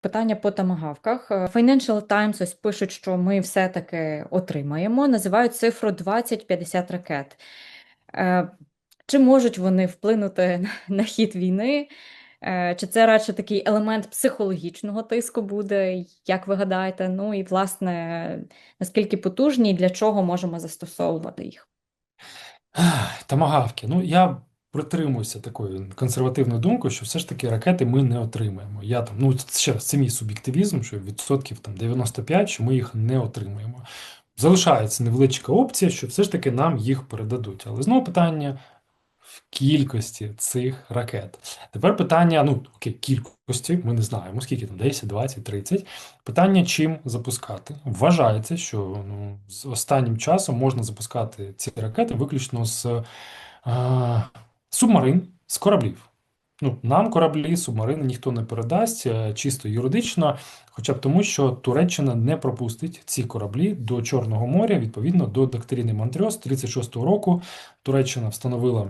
Питання по тамагавках. Е, Financial Times ось пишуть, що ми все-таки отримаємо. Називають цифру 20-50 ракет. Е, Чи можуть вони вплинути на хід війни? Е, Чи це радше такий елемент психологічного тиску буде? Як ви гадаєте? Ну і власне, наскільки потужні і для чого можемо застосовувати їх? Ах, Томагавки. Ну, я притримуюся такої консервативної думки, що все ж таки ракети ми не отримаємо. Я там, ну ще раз, це мій суб'єктивізм, що відсотків там 95, що ми їх не отримаємо. Залишається невеличка опція, що все ж таки нам їх передадуть. Але знову питання в кількості цих ракет. Тепер питання, ну окей, кількості, ми не знаємо, скільки там 10, 20, 30. Питання, чим запускати. Вважається, що ну, з останнім часом можна запускати ці ракети виключно з субмарин, з кораблів. Ну, нам кораблі, субмарини ніхто не передасть, е, чисто юридично, хоча б тому, що Туреччина не пропустить ці кораблі до Чорного моря, відповідно до доктрини Монтрьо з 36-го року. Туреччина встановила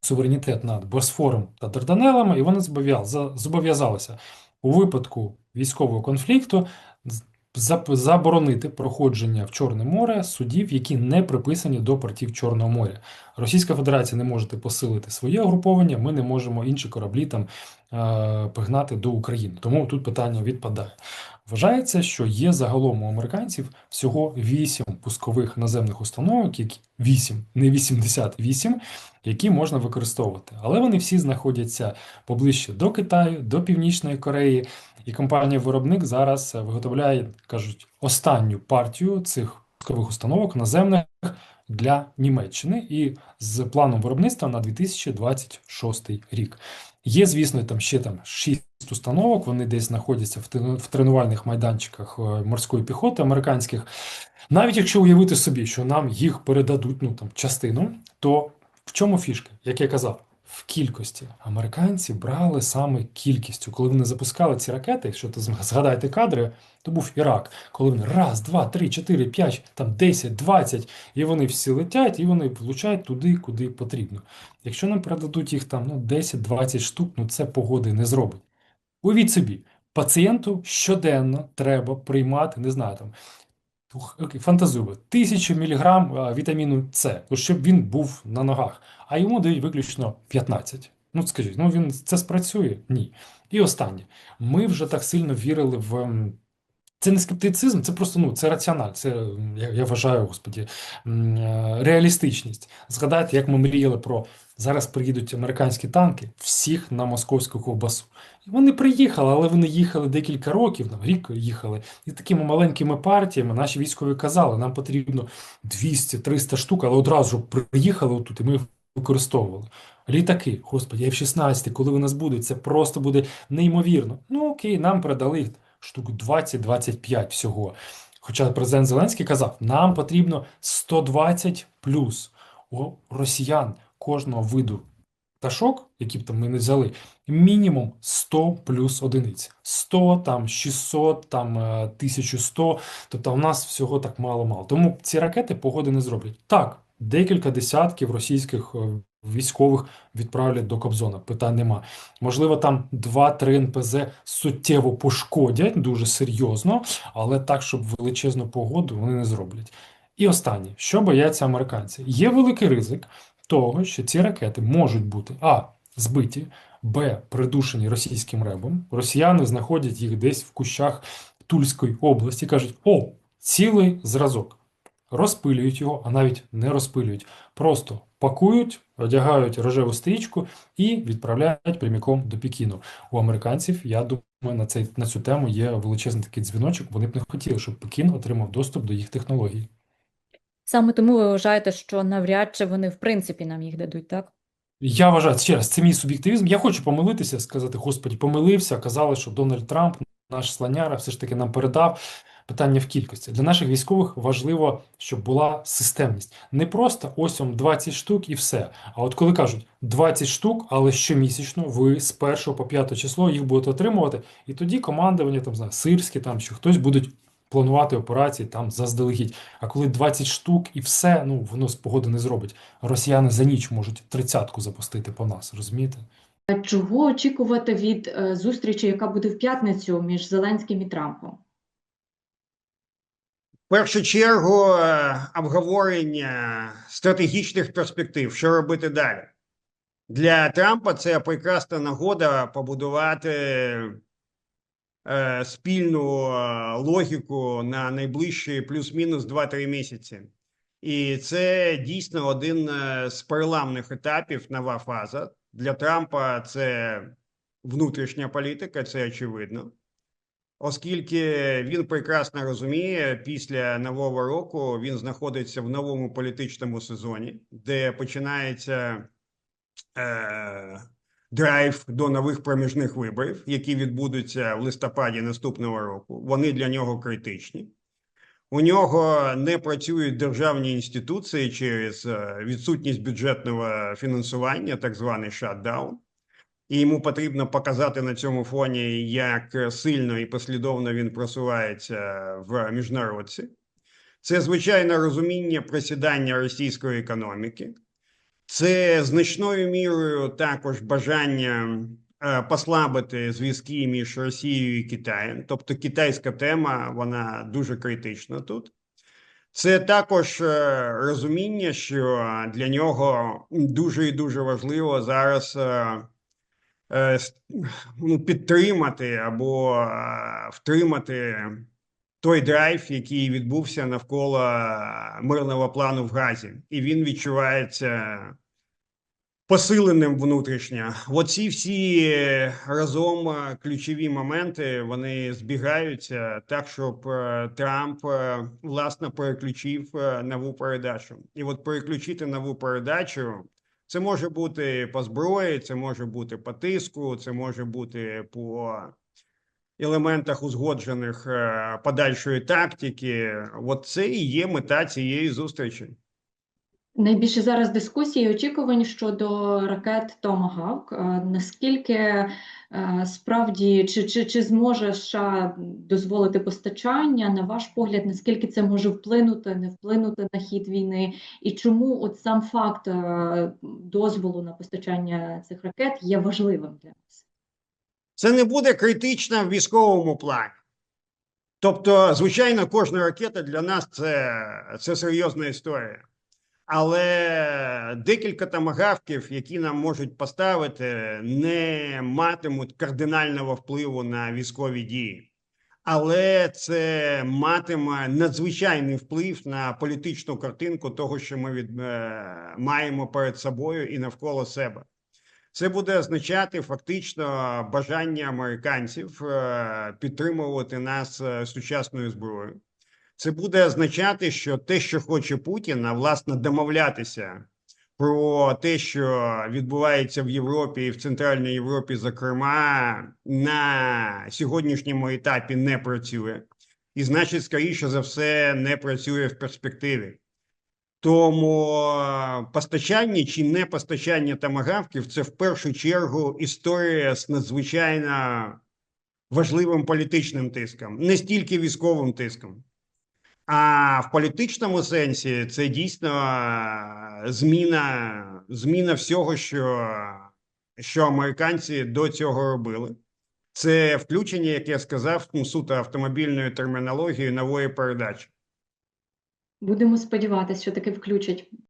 суверенітет над Босфором та Дарданелами, і вони зобов'яз- зобов'язалися у випадку військового конфлікту заборонити проходження в Чорне море судів, які не приписані до портів Чорного моря. Російська Федерація не може посилити своє угруповання, ми не можемо інші кораблі там е, пригнати до України. Тому тут питання відпадає. Вважається, що є загалом у американців всього 8 пускових наземних установок, які 8, не 88, які можна використовувати. Але вони всі знаходяться поближче до Китаю, до Північної Кореї, і компанія-виробник зараз е, виготовляє, кажуть, останню партію цих пускових установок наземних для Німеччини і з планом виробництва на 2026 рік. Є, звісно, там ще там 6 установок, вони десь знаходяться в тренувальних майданчиках е, морської піхоти американських. Навіть якщо уявити собі, що нам їх передадуть ну там частину, то в чому фішка? Як я казав, в кількості. Американці брали саме кількістю. Коли вони запускали ці ракети, якщо ти згадаєте кадри, то був Ірак, коли вони раз, два, три, чотири, п'ять, там 10, 20, і вони всі летять, і вони влучають туди, куди потрібно. Якщо нам передадуть їх там ну, 10-20 штук, ну це погоди не зробить. Уявіть собі, пацієнту щоденно треба приймати, не знаю, там, окей, фантазую, тисячу міліграм а, вітаміну С, щоб він був на ногах, а йому дають виключно 15. Ну, скажіть, ну він це спрацює? Ні. І останнє. Ми вже так сильно вірили в. Це не скептицизм, це просто ну, це раціональ, це я, я вважаю, господі, е, реалістичність. Згадайте, як ми мріяли про зараз приїдуть американські танки, всіх на московську ковбасу. І вони приїхали, але вони їхали декілька років, там, рік їхали. І такими маленькими партіями наші військові казали, нам потрібно 200-300 штук, але одразу приїхали отут, і ми використовували. Літаки, господи, F-16, коли у нас будуть, це просто буде неймовірно. Ну окей, нам передали їх штук 20-25 всього. Хоча президент Зеленський казав, нам потрібно 120 плюс. У росіян кожного виду пташок, які б там ми не взяли, мінімум 100 плюс одиниць. 100, там 600, там е, 1100. Тобто у нас всього так мало-мало. Тому ці ракети погоди не зроблять. Так, декілька десятків російських е, військових відправлять до Кобзона. Питань нема. Можливо, там 2-3 НПЗ суттєво пошкодять дуже серйозно, але так, щоб величезну погоду вони не зроблять. І останнє, що бояться американці? Є великий ризик того, що ці ракети можуть бути а. збиті, б. придушені російським ребом. Росіяни знаходять їх десь в кущах Тульської області, кажуть: о, цілий зразок. Розпилюють його, а навіть не розпилюють. Просто пакують, одягають рожеву стрічку і відправляють прямиком до Пекіну. У американців, я думаю, на цей, на цю тему є величезний такий дзвіночок. Вони б не хотіли, щоб Пекін отримав доступ до їх технологій. Саме тому ви вважаєте, що навряд чи вони в принципі нам їх дадуть, так? Я вважаю, ще раз, це мій суб'єктивізм. Я хочу помилитися, сказати, Господі, помилився. Казали, що Дональд Трамп, наш слоняра, все ж таки нам передав питання в кількості. Для наших військових важливо, щоб була системність. Не просто ось вам 20 штук і все. А от коли кажуть 20 штук, але щомісячно ви з 1 по 5 число їх будете отримувати, і тоді командування, там, знаю, сирські, там, що хтось будуть планувати операції там заздалегідь. А коли 20 штук і все, ну воно з погоди не зробить. Росіяни за ніч можуть тридцятку запустити по нас, розумієте? Чого очікувати від е, зустрічі, яка буде в п'ятницю між Зеленським і Трампом? Першу чергу е, обговорення стратегічних перспектив, що робити далі. Для Трампа це прекрасна нагода побудувати е, спільну е, логіку на найближчі плюс-мінус 2-3 місяці. І це дійсно один з переламних етапів, нова фаза. Для Трампа це внутрішня політика, це очевидно. Оскільки він прекрасно розуміє, після нового року він знаходиться в новому політичному сезоні, де починається е, драйв до нових проміжних виборів, які відбудуться в листопаді наступного року. Вони для нього критичні. У нього не працюють державні інституції через е, відсутність бюджетного фінансування, так званий шатдаун. І йому потрібно показати на цьому фоні, як сильно і послідовно він просувається в міжнародці. Це звичайне розуміння просідання російської економіки, це значною мірою також бажання е, послабити зв'язки між Росією і Китаєм. Тобто китайська тема вона дуже критична тут. Це також е, розуміння, що для нього дуже і дуже важливо зараз е, е, ну, підтримати або е, втримати той драйв, який відбувся навколо е, мирного плану в Газі, і він відчувається посиленим внутрішньо. Оці всі е, разом е, ключові моменти вони збігаються так, щоб е, Трамп е, власне переключив е, нову передачу. І от переключити нову передачу. Це може бути по зброї, це може бути по тиску, це може бути по елементах узгоджених е, подальшої тактики. От це і є мета цієї зустрічі. Найбільше зараз дискусії і очікувань щодо ракет Томагавк. Е, Наскільки справді чи, чи, чи зможе США дозволити постачання? На ваш погляд, наскільки це може вплинути, не вплинути на хід війни? І чому от сам факт е, дозволу на постачання цих ракет є важливим для нас? Це не буде критично в військовому плані. Тобто, звичайно, кожна ракета для нас це, це серйозна історія. Але декілька тамагавків, які нам можуть поставити, не матимуть кардинального впливу на військові дії. Але це матиме надзвичайний вплив на політичну картинку того, що ми від, е, маємо перед собою і навколо себе. Це буде означати фактично бажання американців е, підтримувати нас е, сучасною зброєю. Це буде означати, що те, що хоче Путін, а власне домовлятися про те, що відбувається в Європі і в Центральній Європі, зокрема, на сьогоднішньому етапі не працює, і значить, скоріше за все, не працює в перспективі. Тому постачання чи не постачання тамагавків це в першу чергу історія з надзвичайно важливим політичним тиском, не стільки військовим тиском. А в політичному сенсі це дійсно е, зміна, зміна всього, що, що американці до цього робили. Це включення, як я сказав, ну, суто автомобільної термінології нової передачі. Будемо сподіватися, що таки включать